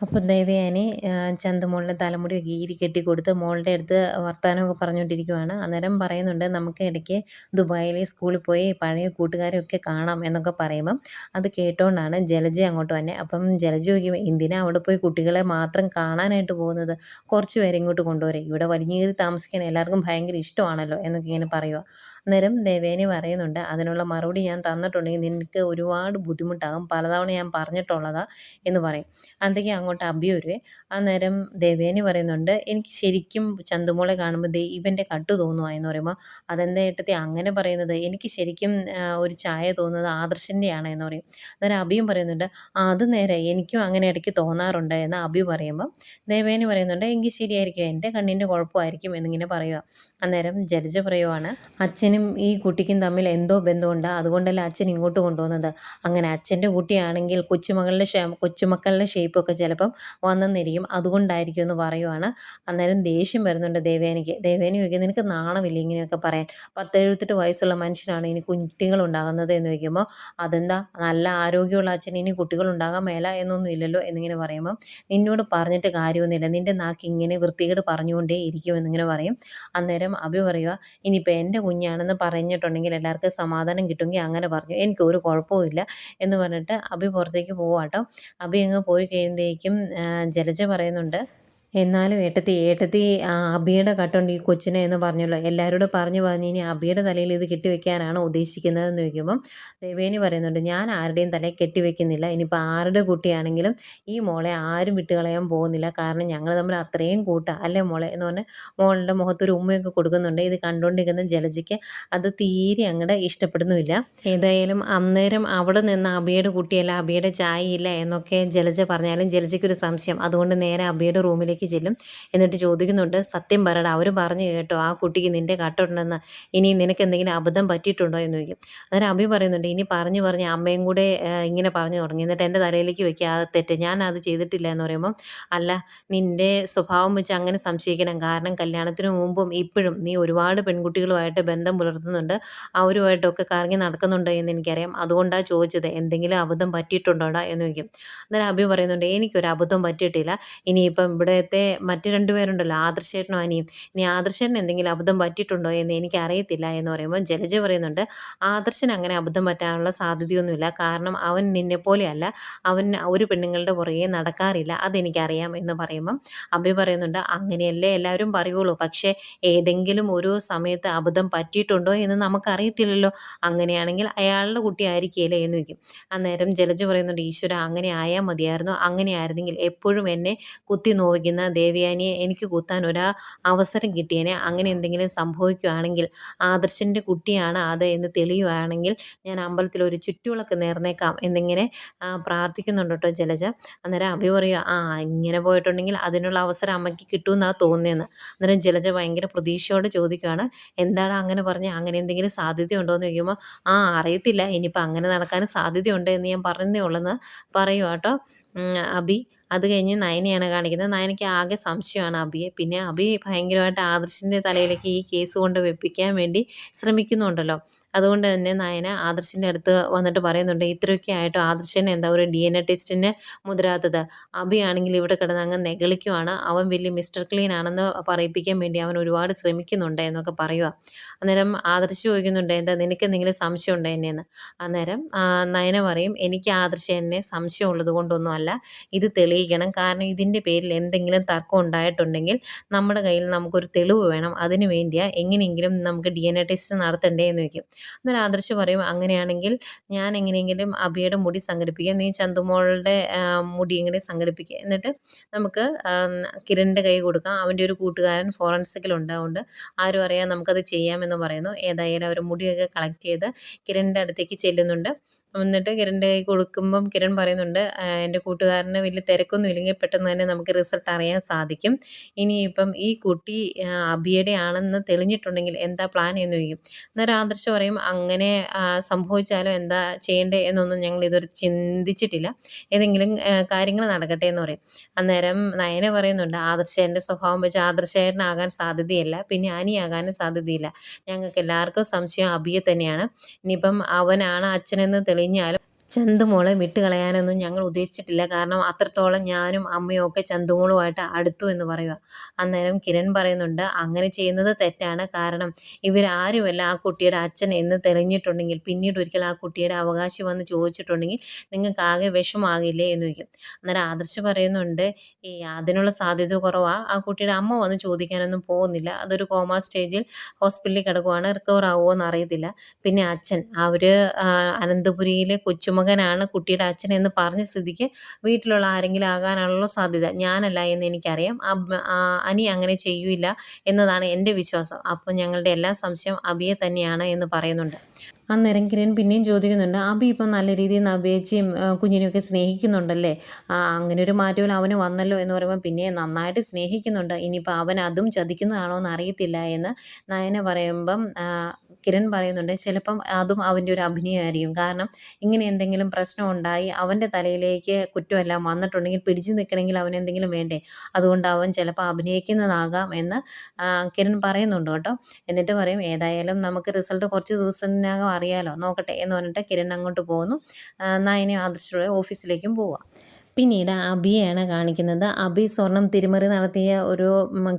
അപ്പോൾ ദേവയാനി ചന്ത മോളുടെ തലമുടി കീരി കെട്ടി കൊടുത്ത് മോളുടെ അടുത്ത് വർത്തമാനമൊക്കെ പറഞ്ഞുകൊണ്ടിരിക്കുവാണ്. അന്നേരം പറയുന്നുണ്ട് നമുക്ക് ഇടയ്ക്ക് ദുബായിലെ സ്കൂളിൽ പോയി പഴയ കൂട്ടുകാരെയൊക്കെ കാണാം എന്നൊക്കെ പറയുമ്പം അത് കേട്ടോണ്ടാണ് ജലജ അങ്ങോട്ട് വന്നെ. അപ്പം ജലജ ചോദിക്കും എന്തിനാ അവിടെ പോയി കുട്ടികളെ മാത്രം കാണാനായിട്ട് പോകുന്നത്? കുറച്ച് പേരെ ഇങ്ങോട്ട് കൊണ്ടുവരെ. ഇവിടെ വലിഞ്ഞേറി താമസിക്കാൻ എല്ലാവർക്കും ഭയങ്കര ഇഷ്ടമാണല്ലോ എന്നൊക്കെ ഇങ്ങനെ പറയുക അന്നേരം ദേവേനി പറയുന്നുണ്ട് അതിനുള്ള മറുപടി ഞാൻ തന്നിട്ടുണ്ടെങ്കിൽ നിനക്ക് ഒരുപാട് ബുദ്ധിമുട്ടാകും. പലതവണ ഞാൻ പറഞ്ഞിട്ടുള്ളതാ എന്ന് പറയും. അന്നേക്ക് അങ്ങോട്ട് അഭി വരുവേ. നേരം ദേവേനി പറയുന്നുണ്ട് എനിക്ക് ശരിക്കും ചന്തുമോളെ കാണുമ്പോൾ ദേ ഇവന്റെ കട്ടു തോന്നുവാ എന്ന് പറയുമ്പോൾ അതെന്താ ഏട്ടത്തി അങ്ങനെ പറയുന്നത്? എനിക്ക് ശരിക്കും ഒരു ചായ തോന്നുന്നത് ആദർശന്റെയാണ് എന്ന് പറയും. അന്നേരം അഭിയും പറയുന്നുണ്ട് ആ അത് നേരെ എനിക്കും അങ്ങനെ ഇടയ്ക്ക് തോന്നാറുണ്ട് എന്ന് അഭി പറയുമ്പോൾ ദേവേനി പറയുന്നുണ്ട് എങ്കിൽ ശരിയായിരിക്കും എന്റെ കണ്ണിന്റെ കുഴപ്പമായിരിക്കും എന്നിങ്ങനെ പറയുക അന്നേരം ജലജ പറയുവാണ് അച്ഛനും ഈ കുട്ടിക്കും തമ്മിൽ എന്തോ ബന്ധമുണ്ട് അതുകൊണ്ടല്ല അച്ഛൻ ഇങ്ങോട്ട് കൊണ്ടുവന്നത്? അങ്ങനെ അച്ഛന്റെ കുട്ടിയാണെങ്കിൽ കൊച്ചുമകളുടെ കൊച്ചുമക്കളുടെ ഷേപ്പൊക്കെ ചിലപ്പം വന്നെന്നിരിക്കും. അതുകൊണ്ടായിരിക്കും എന്ന് പറയുവാണ്. അന്നേരം ദേഷ്യം വരുന്നുണ്ട് ദേവേനിക്ക് ദേവേനി ചോദിക്കും നിനക്ക് നാണമില്ല ഇങ്ങനെയൊക്കെ പറയാൻ? പത്തെഴുപത്തെട്ട് വയസ്സുള്ള മനുഷ്യനാണ്. ഇനി കുട്ടികൾ ഉണ്ടാകുന്നത് എന്ന് ചോദിക്കുമ്പോൾ അതെന്താ? നല്ല ആരോഗ്യമുള്ള അച്ഛൻ ഇനി കുട്ടികൾ ഉണ്ടാകാൻ മേല എന്നൊന്നും ഇല്ലല്ലോ? എന്നിങ്ങനെ പറയുമ്പോൾ നിന്നോട് പറഞ്ഞിട്ട് കാര്യമൊന്നുമില്ല. നിന്റെ നാക്ക് ഇങ്ങനെ വൃത്തികേട് പറഞ്ഞുകൊണ്ടേ ഇരിക്കും എന്നിങ്ങനെ പറയും. അന്നേരം അഭി പറയുക ഇനിയിപ്പോൾ എന്റെ കുഞ്ഞാണെന്ന് പറഞ്ഞിട്ടുണ്ടെങ്കിൽ എല്ലാവർക്കും സമാധാനം കിട്ടുമെങ്കിൽ അങ്ങനെ പറഞ്ഞു. എനിക്കൊരു കുഴപ്പവും ഇല്ല എന്ന് പറഞ്ഞിട്ട് അഭി പുറത്തേക്ക് പോവാട്ടോ. അഭി അങ്ങ് പോയി കഴിയുമ്പോഴേക്കും ജലജ പറയുന്നുണ്ട് എന്നാലും ഏട്ടത്തി ഏട്ടത്തി ആ അബിയുടെ കട്ടുണ്ട് ഈ കൊച്ചിനെ എന്ന് പറഞ്ഞല്ലോ. എല്ലാവരോടും പറഞ്ഞു പറഞ്ഞ് ഇനി അബിയുടെ തലയിൽ ഇത് കെട്ടിവെക്കാനാണോ ഉദ്ദേശിക്കുന്നതെന്ന് ചോദിക്കുമ്പം ദേവേനി പറയുന്നുണ്ട് ഞാൻ ആരുടെയും തലയിൽ കെട്ടിവെക്കുന്നില്ല. ഇനിയിപ്പോൾ ആരുടെ കുട്ടിയാണെങ്കിലും ഈ മോളെ ആരും വിട്ടുകളയാൻ പോകുന്നില്ല. കാരണം ഞങ്ങൾ തമ്മിൽ അത്രയും കൂട്ടാണ് അല്ലേ മോളെ? എന്ന് പറഞ്ഞ് മോളുടെ മുഖത്തൊരു ഉമ്മയൊക്കെ കൊടുക്കുന്നുണ്ട്. ഇത് കണ്ടുകൊണ്ടിരിക്കുന്ന ജലജിക്ക് അത് തീരെ അങ്ങോട്ട് ഇഷ്ടപ്പെടുന്നുമില്ല. ഏതായാലും അന്നേരം അവിടെ നിന്ന് അബിയുടെ കുട്ടിയല്ല അബിയുടെ ചായയില്ല എന്നൊക്കെ ജലജ പറഞ്ഞാലും ജലജയ്ക്കൊരു സംശയം. അതുകൊണ്ട് നേരെ അബിയുടെ റൂമിലേക്ക് അടുത്തേക്ക് ചെല്ലും. എന്നിട്ട് ചോദിക്കുന്നുണ്ട് സത്യം പറയടാ അവർ പറഞ്ഞു കേട്ടോ ആ കുട്ടിക്ക് നിന്റെ കട്ടുണ്ടെന്ന്. ഇനി നിനക്ക് എന്തെങ്കിലും അബദ്ധം പറ്റിയിട്ടുണ്ടോ? എന്ന് ചോദിക്കും. അന്നേരം അഭി പറയുന്നുണ്ട് ഇനി പറഞ്ഞു പറഞ്ഞ് അമ്മയും കൂടെ ഇങ്ങനെ പറഞ്ഞു തുടങ്ങി. എന്നിട്ട് എന്റെ തലയിലേക്ക് വെക്കാതെ തെറ്റ്. ഞാൻ അത് ചെയ്തിട്ടില്ല എന്ന് പറയുമ്പം അല്ല നിന്റെ സ്വഭാവം വെച്ച് അങ്ങനെ സംശയിക്കണം. കാരണം കല്യാണത്തിന് മുമ്പും ഇപ്പോഴും നീ ഒരുപാട് പെൺകുട്ടികളുമായിട്ട് ബന്ധം പുലർത്തുന്നുണ്ട്. അവരുമായിട്ടൊക്കെ കറങ്ങി നടക്കുന്നുണ്ട് എന്ന് എനിക്കറിയാം. അതുകൊണ്ടാണ് ചോദിച്ചത് എന്തെങ്കിലും അബദ്ധം പറ്റിയിട്ടുണ്ടോടാ? എന്ന് ചോദിക്കും. അന്നേരം അഭി പറയുന്നുണ്ട് എനിക്കൊരു അബദ്ധം പറ്റിയിട്ടില്ല. ഇനിയിപ്പം ഇവിടെ നേരത്തെ മറ്റു രണ്ടുപേരുണ്ടല്ലോ ആദർശേട്ടനും അനിയും. ഇനി ആദർശേട്ടൻ എന്തെങ്കിലും അബദ്ധം പറ്റിയിട്ടുണ്ടോ എന്ന് എനിക്കറിയത്തില്ല എന്ന് പറയുമ്പോൾ ജലജ പറയുന്നുണ്ട് ആദർശൻ അങ്ങനെ അബദ്ധം പറ്റാനുള്ള സാധ്യതയൊന്നുമില്ല. കാരണം അവൻ നിന്നെ പോലെയല്ല. അവൻ ഒരു പെണ്ണുങ്ങളുടെ പുറകെ നടക്കാറില്ല. അതെനിക്കറിയാം എന്ന് പറയുമ്പം അഭി പറയുന്നുണ്ട് അങ്ങനെയല്ലേ എല്ലാവരും പറയുള്ളൂ. പക്ഷേ ഏതെങ്കിലും ഒരു സമയത്ത് അബദ്ധം പറ്റിയിട്ടുണ്ടോ എന്ന് നമുക്കറിയത്തില്ലല്ലോ. അങ്ങനെയാണെങ്കിൽ അയാളുടെ കുട്ടി ആയിരിക്കില്ലേ? എന്ന് വയ്ക്കും അന്നേരം ജലജ പറയുന്നുണ്ട് ഈശ്വര അങ്ങനെ ആയാൽ മതിയായിരുന്നു. അങ്ങനെ ആയിരുന്നെങ്കിൽ എപ്പോഴും എന്നെ കുത്തി നോവിക്കുന്ന ഇരിക്കുന്ന ദേവയാനിയെ എനിക്ക് കുത്താൻ ഒരു അവസരം കിട്ടിയേനെ. അങ്ങനെ എന്തെങ്കിലും സംഭവിക്കുകയാണെങ്കിൽ ആദർശന്റെ കുട്ടിയാണ് അത് എന്ന് തെളിയുകയാണെങ്കിൽ ഞാൻ അമ്പലത്തിൽ ഒരു ചുറ്റുവിളക്ക് നേർന്നേക്കാം എന്നിങ്ങനെ പ്രാർത്ഥിക്കുന്നുണ്ട് കേട്ടോ ജലജ. അന്നേരം അഭി പറയുക ആ ഇങ്ങനെ പോയിട്ടുണ്ടെങ്കിൽ അതിനുള്ള അവസരം അമ്മയ്ക്ക് കിട്ടുമെന്നാണ് തോന്നിയെന്ന് അന്നേരം ജലജ ഭയങ്കര പ്രതീക്ഷയോടെ ചോദിക്കുകയാണ് എന്താണ് അങ്ങനെ പറഞ്ഞ്? അങ്ങനെ എന്തെങ്കിലും സാധ്യതയുണ്ടോ? എന്ന് ചോദിക്കുമ്പോൾ ആ അറിയത്തില്ല. ഇനിയിപ്പോൾ അങ്ങനെ നടക്കാൻ സാധ്യതയുണ്ട് എന്ന് ഞാൻ പറഞ്ഞതേ ഉള്ളെന്ന് പറയുക കേട്ടോ. അഭി അത് കഴിഞ്ഞ് നയനയാണ് കാണിക്കുന്നത്. നയനയ്ക്ക് ആകെ സംശയമാണ് അബിയെ. പിന്നെ അബി ഭയങ്കരമായിട്ട് ആദർശിന്റെ തലയിലേക്ക് ഈ കേസ് കൊണ്ട് വെപ്പിക്കാൻ വേണ്ടി ശ്രമിക്കുന്നുണ്ടല്ലോ. അതുകൊണ്ട് തന്നെ നയന ആദർശിന്റെ അടുത്ത് വന്നിട്ട് പറയുന്നുണ്ട് ഇത്രയൊക്കെ ആയിട്ടും ആദർശന് എന്താ ഒരു ഡി എൻ എ ടെസ്റ്റിന് മുതിരാത്തത്? അബിയാണെങ്കിൽ ഇവിടെ കിടന്ന് അങ്ങ് നെഗളിക്കുവാണ്. അവൻ വലിയ മിസ്റ്റർ ക്ലീൻ ആണെന്ന് പറയിപ്പിക്കാൻ വേണ്ടി അവൻ ഒരുപാട് ശ്രമിക്കുന്നുണ്ട് എന്നൊക്കെ പറയുക. അന്നേരം ആദർശ് ചോദിക്കുന്നുണ്ട് എന്താ നിനക്ക് എന്തെങ്കിലും സംശയം ഉണ്ടോ എന്നെയെന്ന് അന്നേരം നയന പറയും എനിക്ക് ആദർശ എന്നെ സംശയം ഉള്ളത് കൊണ്ടൊന്നുമല്ല ഇത് തെളിയിക്കണം കാരണം ഇതിന്റെ പേരിൽ എന്തെങ്കിലും തർക്കം ഉണ്ടായിട്ടുണ്ടെങ്കിൽ നമ്മുടെ കയ്യിൽ നമുക്കൊരു തെളിവ് വേണം. അതിന് വേണ്ടിയാണ് എങ്ങനെയെങ്കിലും നമുക്ക് ഡി എൻ എ ടെസ്റ്റ് നടത്തണ്ടേ എന്ന് വയ്ക്കും അന്നേരം ആദർശ് പറയും അങ്ങനെയാണെങ്കിൽ ഞാൻ എങ്ങനെയെങ്കിലും അബിയുടെ മുടി സംഘടിപ്പിക്കുക നീ ചന്തുമോളുടെ മുടി ഇങ്ങനെ സംഘടിപ്പിക്കുക എന്നിട്ട് നമുക്ക് കിരണിന്റെ കൈ കൊടുക്കാം. അവന്റെ ഒരു കൂട്ടുകാരൻ ഫോറൻസിക്കിൽ ഉണ്ടാവുകൊണ്ട് ആരും അറിയാൻ നമുക്കത് ചെയ്യാമെന്ന് പറയുന്നു. ഏതായാലും അവർ മുടിയൊക്കെ കളക്ട് ചെയ്ത് കിരണിന്റെ അടുത്തേക്ക് ചെല്ലുന്നുണ്ട്. എന്നിട്ട് കിരണിന്റെ കൈ കൊടുക്കുമ്പം കിരൺ പറയുന്നുണ്ട് എന്റെ കൂട്ടുകാരന് വലിയ തിരക്കൊന്നും ഇല്ലെങ്കിൽ പെട്ടെന്ന് തന്നെ നമുക്ക് റിസൾട്ട് അറിയാൻ സാധിക്കും. ഇനിയിപ്പം ഈ കുട്ടി അബിയുടെ ആണെന്ന് തെളിഞ്ഞിട്ടുണ്ടെങ്കിൽ എന്താ പ്ലാൻ എന്ന് ചോദിക്കും. അന്നേരം ആദർശ പറയും അങ്ങനെ സംഭവിച്ചാലോ? എന്താ ചെയ്യേണ്ടത് എന്നൊന്നും ഞങ്ങൾ ഇതുവരെ ചിന്തിച്ചിട്ടില്ല. ഏതെങ്കിലും കാര്യങ്ങൾ നടക്കട്ടെ എന്ന് പറയും. അന്നേരം നയന പറയുന്നുണ്ട് ആദർശേന്റെ സ്വഭാവം വെച്ച് ആദർശേട്ടനാകാൻ സാധ്യതയില്ല. പിന്നെ അനിയാകാനും സാധ്യതയില്ല. ഞങ്ങൾക്ക് എല്ലാവർക്കും സംശയം അബിയെ തന്നെയാണ്. ഇനിയിപ്പം അവനാണ് അച്ഛനെന്ന് തെളിഞ്ഞാലും ചന്തുമോളെ വിട്ടുകളയാനൊന്നും ഞങ്ങൾ ഉദ്ദേശിച്ചിട്ടില്ല. കാരണം അത്രത്തോളം ഞാനും അമ്മയും ഒക്കെ ചന്തുമോളുമായിട്ട് അടുത്തു എന്ന് പറയുക അന്നേരം കിരൺ പറയുന്നുണ്ട് അങ്ങനെ ചെയ്യുന്നത് തെറ്റാണ്. കാരണം ഇവരാരുമല്ല ആ കുട്ടിയുടെ അച്ഛൻ എന്ന് തെളിഞ്ഞിട്ടുണ്ടെങ്കിൽ പിന്നീട് ഒരിക്കൽ ആ കുട്ടിയുടെ അവകാശം വന്ന് ചോദിച്ചിട്ടുണ്ടെങ്കിൽ നിങ്ങൾക്ക് ആകെ വിഷമാകില്ലേ എന്ന് വയ്ക്കും അന്നേരം ആദർശ് പറയുന്നുണ്ട് ഈ അതിനുള്ള സാധ്യത കുറവാണ് ആ കുട്ടിയുടെ അമ്മ വന്ന് ചോദിക്കാനൊന്നും പോകുന്നില്ല. അതൊരു കോമ സ്റ്റേജിൽ ഹോസ്പിറ്റലിൽ കിടക്കുവാണ്. റിക്കവർ ആവുമോ എന്ന് അറിയത്തില്ല. പിന്നെ അച്ഛൻ അവർ അനന്തപുരിയിലെ കൊച്ചുമ മകനാണ് കുട്ടിയുടെ അച്ഛൻ എന്ന് പറഞ്ഞ സ്ഥിതിക്ക് വീട്ടിലുള്ള ആരെങ്കിലും ആകാനുള്ള സാധ്യത. ഞാനല്ല എന്ന് എനിക്കറിയാം. അനി അങ്ങനെ ചെയ്യൂല എന്നതാണ് എന്റെ വിശ്വാസം. അപ്പോൾ ഞങ്ങളുടെ എല്ലാ സംശയം അബിയെ തന്നെയാണ് എന്ന് പറയുന്നുണ്ട്. അന്നേരം കിരൺ പിന്നെയും ചോദിക്കുന്നുണ്ട് അബി ഇപ്പം നല്ല രീതിയിൽ നവേച്ചിയും കുഞ്ഞിനെയൊക്കെ സ്നേഹിക്കുന്നുണ്ടല്ലേ? അങ്ങനെ ഒരു മാറ്റവും അവന് വന്നല്ലോ എന്ന് പറയുമ്പോൾ പിന്നെ നന്നായിട്ട് സ്നേഹിക്കുന്നുണ്ട്. ഇനിയിപ്പോൾ അവൻ അതും ചതിക്കുന്നതാണോ എന്ന് അറിയത്തില്ല എന്ന് നയന പറയുമ്പം കിരൺ പറയുന്നുണ്ട് ചിലപ്പം അതും അവന്റെ ഒരു അഭിനയമായിരിക്കും. കാരണം ഇങ്ങനെ എന്തെങ്കിലും പ്രശ്നം ഉണ്ടായി അവന്റെ തലയിലേക്ക് കുറ്റമെല്ലാം വന്നിട്ടുണ്ടെങ്കിൽ പിടിച്ചു നിൽക്കണമെങ്കിൽ അവൻ എന്തെങ്കിലും വേണ്ടേ? അതുകൊണ്ട് അവൻ ചിലപ്പോൾ അഭിനയിക്കുന്നതാകാം എന്ന് കിരൺ പറയുന്നുണ്ട് കേട്ടോ. എന്നിട്ട് പറയും ഏതായാലും നമുക്ക് റിസൾട്ട് കുറച്ച് ദിവസത്തിനകം അറിയാലോ. നോക്കട്ടെ എന്ന് പറഞ്ഞിട്ട് കിരൺ അങ്ങോട്ട് പോകുന്നു. നയനെ ആദർശയുടെ ഓഫീസിലേക്കും പോവാം. പിന്നീട് അബിയാണ് കാണിക്കുന്നത്. അബി സ്വർണം തിരിമറി നടത്തിയ ഒരു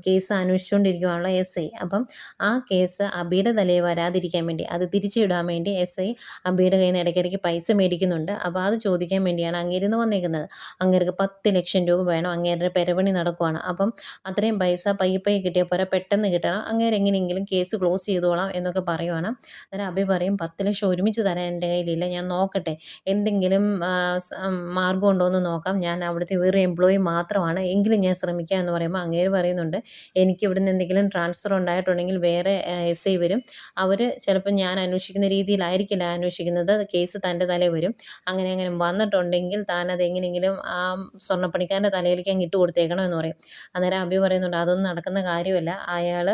കേസ് അന്വേഷിച്ചുകൊണ്ടിരിക്കുകയാണല്ലോ എസ് ഐ. അപ്പം ആ കേസ് അബിയുടെ തലയിൽ വരാതിരിക്കാൻ വേണ്ടി അത് തിരിച്ചിടാൻ വേണ്ടി എസ് ഐ അബിയുടെ കയ്യിൽ നിന്ന് ഇടയ്ക്കിടയ്ക്ക് പൈസ മേടിക്കുന്നുണ്ട്. അപ്പോൾ അത് ചോദിക്കാൻ വേണ്ടിയാണ് അങ്ങേരുന്ന് വന്നേക്കുന്നത്. അങ്ങേർക്ക് പത്ത് ലക്ഷം രൂപ വേണം അങ്ങേരുടെ പെരവണി നടക്കുവാണ്. അപ്പം അത്രയും പൈസ പയ്യെ പയ്യെ കിട്ടിയ പോരാ പെട്ടെന്ന് കിട്ടണം. അങ്ങേര് എങ്ങനെയെങ്കിലും കേസ് ക്ലോസ് ചെയ്തോളാം എന്നൊക്കെ പറയുവാണ്. അന്നേരം അബി പറയും പത്ത് ലക്ഷം ഒരുമിച്ച് തരാൻ എന്റെ കയ്യിലില്ല ഞാൻ നോക്കട്ടെ. എന്തെങ്കിലും മാർഗം ഉണ്ടോ എന്ന് നോക്കാം. നോക്കാം ഞാൻ അവിടുത്തെ വേറെ എംപ്ലോയി മാത്രമാണ്. എങ്കിലും ഞാൻ ശ്രമിക്കാം എന്ന് പറയുമ്പോൾ അങ്ങേര് പറയുന്നുണ്ട് എനിക്ക് ഇവിടുന്ന് എന്തെങ്കിലും ട്രാൻസ്ഫർ ഉണ്ടായിട്ടുണ്ടെങ്കിൽ വേറെ എസ് ഐ വരും. അവർ ചിലപ്പോൾ ഞാൻ അന്വേഷിക്കുന്ന രീതിയിലായിരിക്കില്ല അന്വേഷിക്കുന്നത്. കേസ് തന്റെ തലയിൽ വരും. അങ്ങനെ അങ്ങനെ വന്നിട്ടുണ്ടെങ്കിൽ താൻ അത് എങ്ങനെയെങ്കിലും ആ സ്വർണപ്പണിക്കാരന്റെ തലയിലേക്ക് അങ്ങ് ഇട്ട് കൊടുത്തേക്കണം എന്ന് പറയും. അന്നേരം അഭി പറയുന്നുണ്ട് അതൊന്നും നടക്കുന്ന കാര്യമല്ല. അയാൾ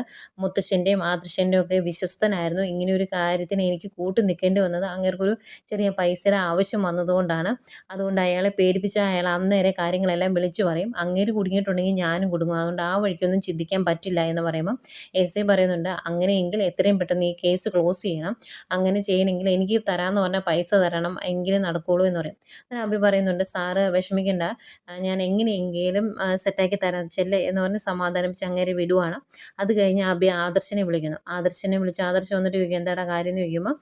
മുത്തശ്ശന്റെയും ആദർശന്റെയും ഒക്കെ വിശ്വസ്തനായിരുന്നു. ഇങ്ങനെ ഒരു കാര്യത്തിന് എനിക്ക് കൂട്ടു നിൽക്കേണ്ടി വന്നത് അങ്ങേർക്കൊരു ചെറിയ പൈസയുടെ ആവശ്യം വന്നതുകൊണ്ടാണ്. അതുകൊണ്ട് അയാളെ പേടിപ്പിച്ച അയാൾ അയാൾ അന്നേരെ കാര്യങ്ങളെല്ലാം വിളിച്ചു പറയും. അങ്ങേര് കുടുങ്ങിയിട്ടുണ്ടെങ്കിൽ ഞാനും കുടുങ്ങും. അതുകൊണ്ട് ആ വഴിക്കൊന്നും ചിന്തിക്കാൻ പറ്റില്ല എന്ന് പറയുമ്പോൾ എസ് ഐ പറയുന്നുണ്ട് അങ്ങനെയെങ്കിൽ എത്രയും പെട്ടെന്ന് ഈ കേസ് ക്ലോസ് ചെയ്യണം. അങ്ങനെ ചെയ്യണമെങ്കിൽ എനിക്ക് തരാമെന്ന് പറഞ്ഞാൽ പൈസ തരണം. എങ്കിലും നടക്കുള്ളൂ എന്ന് പറയും. അങ്ങനെ അഭി പറയുന്നുണ്ട് സാറ് വിഷമിക്കേണ്ട. ഞാൻ എങ്ങനെയെങ്കിലും സെറ്റാക്കി തരാം. ചെല്ലേ എന്ന് പറഞ്ഞ് സമാധാനിപ്പിച്ച് അങ്ങേര് വിടുവാണ്. അത് കഴിഞ്ഞ് അഭി ആദർശനെ വിളിക്കുന്നു. ആദർശനെ വിളിച്ച് ആദർശം വന്നിട്ട് ചോദിക്കും എന്താടാ കാര്യം? എന്ന് ചോദിക്കുമ്പോൾ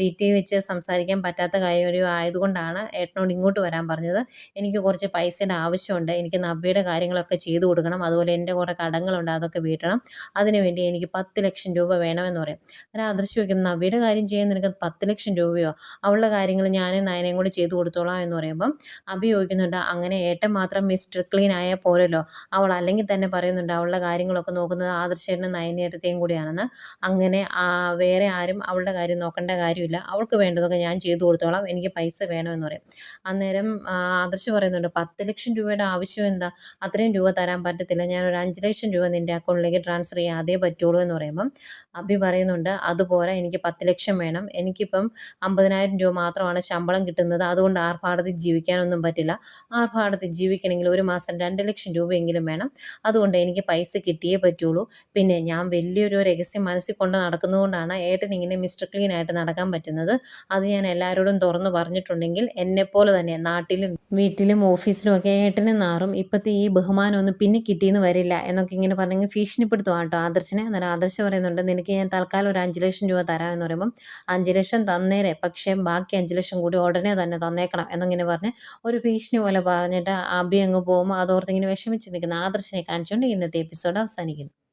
വീട്ടിൽ വെച്ച് സംസാരിക്കാൻ പറ്റാത്ത കാര്യം ആയതുകൊണ്ടാണ് ഏട്ടനോട് ഇങ്ങോട്ട് വരാൻ പറഞ്ഞത്. എനിക്ക് കുറച്ച് പൈസയുടെ ആവശ്യമുണ്ട്. എനിക്ക് നവ്യയുടെ കാര്യങ്ങളൊക്കെ ചെയ്തു കൊടുക്കണം. അതുപോലെ എന്റെ കുറേ കടങ്ങളുണ്ട്. അതൊക്കെ വീട്ടണം. അതിനുവേണ്ടി എനിക്ക് പത്ത് ലക്ഷം രൂപ വേണമെന്ന് പറയും. അന്നേരം അദൃശ്യം ചോദിക്കും നവ്യയുടെ കാര്യം ചെയ്യാൻ നിനക്ക് പത്ത് ലക്ഷം രൂപയോ? അവളുടെ കാര്യങ്ങൾ ഞാനും നയനയും കൂടി ചെയ്തു കൊടുത്തോളാം എന്ന് പറയുമ്പം അഭി ചോദിക്കുന്നുണ്ട് അങ്ങനെ ഏട്ടൻ മാത്രം മിസ്റ്റർ ക്ലീൻ ആയ പോരല്ലോ? അവൾ അല്ലെങ്കിൽ തന്നെ പറയുന്നുണ്ട് അവളുടെ കാര്യങ്ങളൊക്കെ നോക്കുന്നത് ആദർശേട്ടനും നയനേട്ടത്തെയും കൂടിയാണെന്ന്. അങ്ങനെ വേറെ ആരും അവളുടെ കാര്യം നോക്കേണ്ട കാര്യമില്ല. അവൾക്ക് വേണ്ടതൊക്കെ ഞാൻ ചെയ്തു കൊടുത്തോളാം. എനിക്ക് പൈസ വേണമെന്ന് പറയും. അന്നേരം ആദർശ പറയുന്നുണ്ട്. പത്ത് ലക്ഷം രൂപയുടെ ആവശ്യം എന്താ? അത്രയും രൂപ തരാൻ പറ്റത്തില്ല. ഞാൻ ഒരു അഞ്ച് ലക്ഷം രൂപ നിന്റെ അക്കൗണ്ടിലേക്ക് ട്രാൻസ്ഫർ ചെയ്യാതെ പറ്റുള്ളൂ എന്ന് പറയുമ്പം അബി പറയുന്നുണ്ട് അതുപോലെ എനിക്ക് പത്ത് ലക്ഷം വേണം. എനിക്കിപ്പം അമ്പതിനായിരം രൂപ മാത്രമാണ് ശമ്പളം കിട്ടുന്നത്. അതുകൊണ്ട് ആർഭാടത്തിൽ ജീവിക്കാനൊന്നും പറ്റില്ല. ആർഭാടത്തിൽ ജീവിക്കണമെങ്കിൽ ഒരു മാസം രണ്ട് ലക്ഷം രൂപയെങ്കിലും വേണം. അതുകൊണ്ട് എനിക്ക് പൈസ കിട്ടിയേ പറ്റുള്ളൂ. പിന്നെ ഞാൻ വലിയൊരു രഹസ്യം മനസ്സിൽ കൊണ്ട് നടക്കുന്നതുകൊണ്ടാണ് ഏട്ടൻ ഇങ്ങനെ മിസ്റ്റർ ക്ലീൻ ആയിട്ട് നടക്കാൻ പറ്റുന്നത്. അത് ഞാൻ എല്ലാവരോടും തുറന്നു പറഞ്ഞിട്ടുണ്ടെങ്കിൽ എന്നെപ്പോലെ തന്നെ നാട്ടിലും വീട്ടിലും ഓഫീസിലും ഒക്കെ ഏട്ടനും നാറും. ഇപ്പോഴത്തെ ഈ ബഹുമാനമൊന്നും പിന്നെ കിട്ടിയെന്ന് വരില്ല. എന്നൊക്കെ ഇങ്ങനെ പറഞ്ഞെങ്കിൽ ഭീഷണിപ്പെടുത്തുക കേട്ടോ ആദർശനെ. അന്നേരം ആദർശം പറയുന്നുണ്ട് നിനക്ക് ഞാൻ തൽക്കാലം ഒരു അഞ്ച് ലക്ഷം രൂപ തരാമെന്ന് പറയുമ്പം അഞ്ച് ലക്ഷം തന്നേരെ പക്ഷേ ബാക്കി അഞ്ച് ലക്ഷം കൂടി ഉടനെ തന്നെ തന്നേക്കണം എന്നിങ്ങനെ പറഞ്ഞ് ഒരു ഭീഷണി പോലെ പറഞ്ഞിട്ട് അബി അങ്ങ് പോകുമ്പോൾ അതോർത്ത് ഇങ്ങനെ വിഷമിച്ച് നിൽക്കുന്ന ആദർശനെ കാണിച്ചുകൊണ്ട് ഇന്നത്തെ എപ്പിസോഡ് അവസാനിക്കുന്നു.